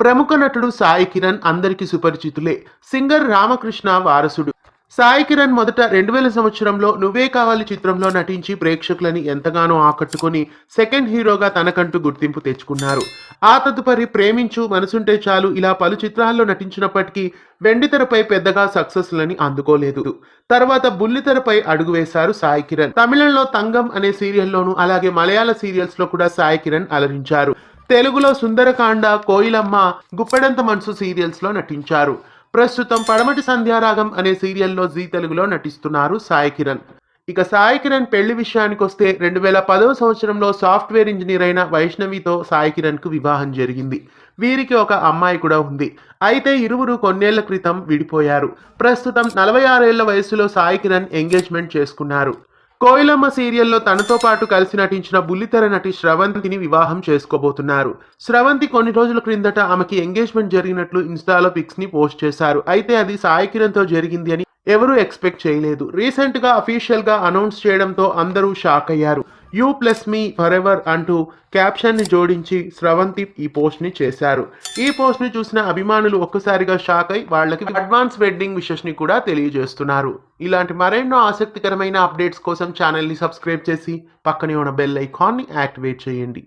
ప్రముఖ నటుడు సాయి కిరణ్ అందరికీ సుపరిచితులే. సింగర్ రామకృష్ణ వారసుడు. సాయి కిరణ్ మొదట రెండు వేల సంవత్సరంలో నువ్వే కావాలి చిత్రంలో నటించి ప్రేక్షకులని ఎంతగానో ఆకట్టుకొని సెకండ్ హీరోగా తనకంటూ గుర్తింపు తెచ్చుకున్నారు. ఆ తదుపరి ప్రేమించు మనసుంటే చాలు ఇలా పలు చిత్రాల్లో నటించినప్పటికీ వెండితెరపై పెద్దగా సక్సెస్లని అందుకోలేదు. తర్వాత బుల్లితెరపై అడుగు వేశారు సాయి కిరణ్. తమిళంలో తంగం అనే సీరియల్లోనూ అలాగే మలయాళ సీరియల్స్లో కూడా సాయి కిరణ్ అలరించారు. తెలుగులో సుందరకాండ కోయిలమ్మ గుప్పెడంత మనసు సీరియల్స్లో నటించారు. ప్రస్తుతం పడమటి సంధ్యారాగం అనే సీరియల్లో జీ తెలుగులో నటిస్తున్నారు సాయి కిరణ్ ఇక సాయి కిరణ్ పెళ్ళి విషయానికి వస్తే రెండు వేల పదవ సంవత్సరంలో సాఫ్ట్వేర్ ఇంజనీర్ అయిన వైష్ణవితో సాయి కిరణ్కు వివాహం జరిగింది. వీరికి ఒక అమ్మాయి కూడా ఉంది. అయితే ఇరువురు కొన్నేళ్ళ క్రితం విడిపోయారు. ప్రస్తుతం నలభై ఆరేళ్ళ వయసులో సాయి కిరణ్ ఎంగేజ్మెంట్ చేసుకున్నారు. కోయిలమ్మ సీరియల్లో తనతో పాటు కలిసి నటించిన బుల్లితెర నటి శ్రవంతిని వివాహం చేసుకోబోతున్నారు. శ్రవంతి కొన్ని రోజుల క్రిందట ఆమెకి ఎంగేజ్మెంట్ జరిగినట్లు ఇన్స్టాలో పిక్స్ని పోస్ట్ చేశారు. అయితే అది సాయి జరిగింది అని ఎవరూ ఎక్స్పెక్ట్ చేయలేదు. రీసెంట్గా అఫీషియల్గా అనౌన్స్ చేయడంతో అందరూ షాక్ అయ్యారు. You plus me forever అంటూ క్యాప్షన్ని జోడించి స్రవంతి ఈ పోస్ట్ని చేశారు. ఈ పోస్ట్ని చూసిన అభిమానులు ఒక్కసారిగా షాక్ అయి వాళ్ళకి అడ్వాన్స్ వెడ్డింగ్ విషెస్ని కూడా తెలియజేస్తున్నారు. ఇలాంటి మరెన్నో ఆసక్తికరమైన అప్డేట్స్ కోసం ఛానల్ని సబ్స్క్రైబ్ చేసి పక్కనే ఉన్న బెల్ ఐకాన్ని యాక్టివేట్ చేయండి.